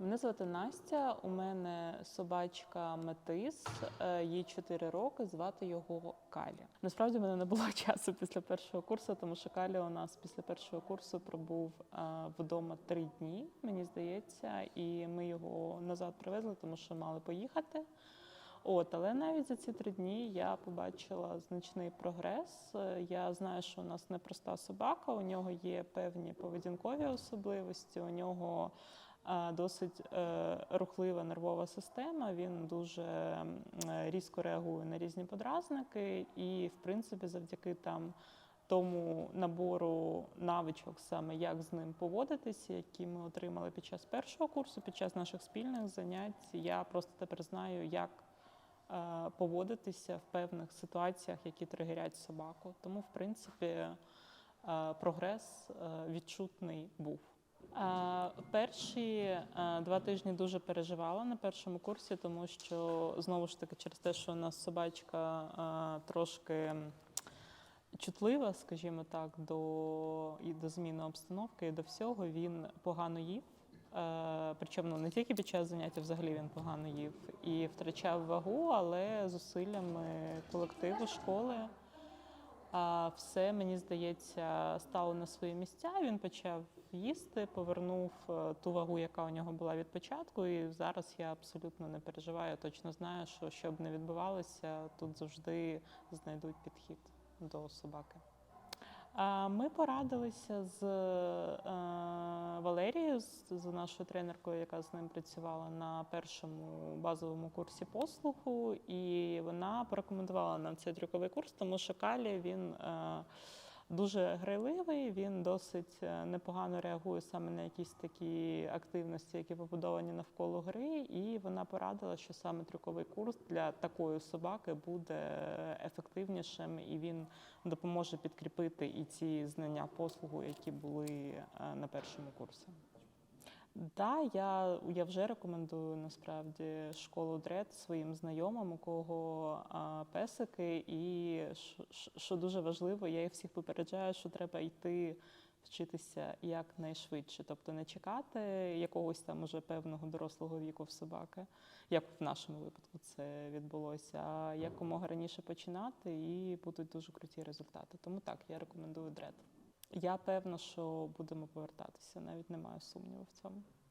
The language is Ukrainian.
Мене звати Настя. У мене собачка Метис, е, їй 4 роки. Звати його Калі. Насправді в мене не було часу після першого курсу, тому що Калі у нас після першого курсу пробув е, вдома три дні, мені здається, і ми його назад привезли, тому що мали поїхати. От, але навіть за ці три дні я побачила значний прогрес. Е, Я знаю, що у нас непроста собака, у нього є певні поведінкові особливості, у нього досить е, рухлива нервова система. Він дуже е, різко реагує на різні подразники, і, в принципі, завдяки там. Тому набору навичок, саме як з ним поводитися, які ми отримали під час першого курсу, під час наших спільних занять, я просто тепер знаю, як е, поводитися в певних ситуаціях, які тригерять собаку. Тому, в принципі, е, прогрес е, відчутний був. Перші два тижні дуже переживала на першому курсі, тому що знову ж таки через те, що у нас собачка трошки чутлива, скажімо так, до, і до зміни обстановки, і до всього він погано їв. Причому ну, не тільки під час заняття, взагалі він погано їв і втрачав вагу, але зусиллями колективу школи все, мені здається, стало на свої місця. Він почав їсти, повернув е, ту вагу, яка у нього була від початку. І зараз я абсолютно не переживаю. Точно знаю, що що б не відбувалося, тут завжди знайдуть підхід до собаки. Ми порадилися з е, Валерією, з, нашою тренеркою, яка з ним працювала на першому базовому курсі послугу, і вона порекомендувала нам цей трюковий курс, тому що Калі він е, дуже грайливий, він досить е, непогано реагує саме на якісь такі активності, які побудовані навколо гри. І вона порадила, що саме трюковий курс для такої собаки буде ефективнішим, і він допоможе підкріпити і ці знання послугу, які були е, на першому курсі. Да, я, я вже рекомендую насправді школу дред своїм знайомим, у кого а, песики, і що, дуже важливо, я їх всіх попереджаю, що треба йти вчитися якнайшвидше, тобто не чекати якогось там уже певного дорослого віку в собаки, як в нашому випадку це відбулося, а якомога раніше починати, і будуть дуже круті результати. Тому так, я рекомендую дред. Я певна, що будемо повертатися, навіть не маю сумніву в цьому.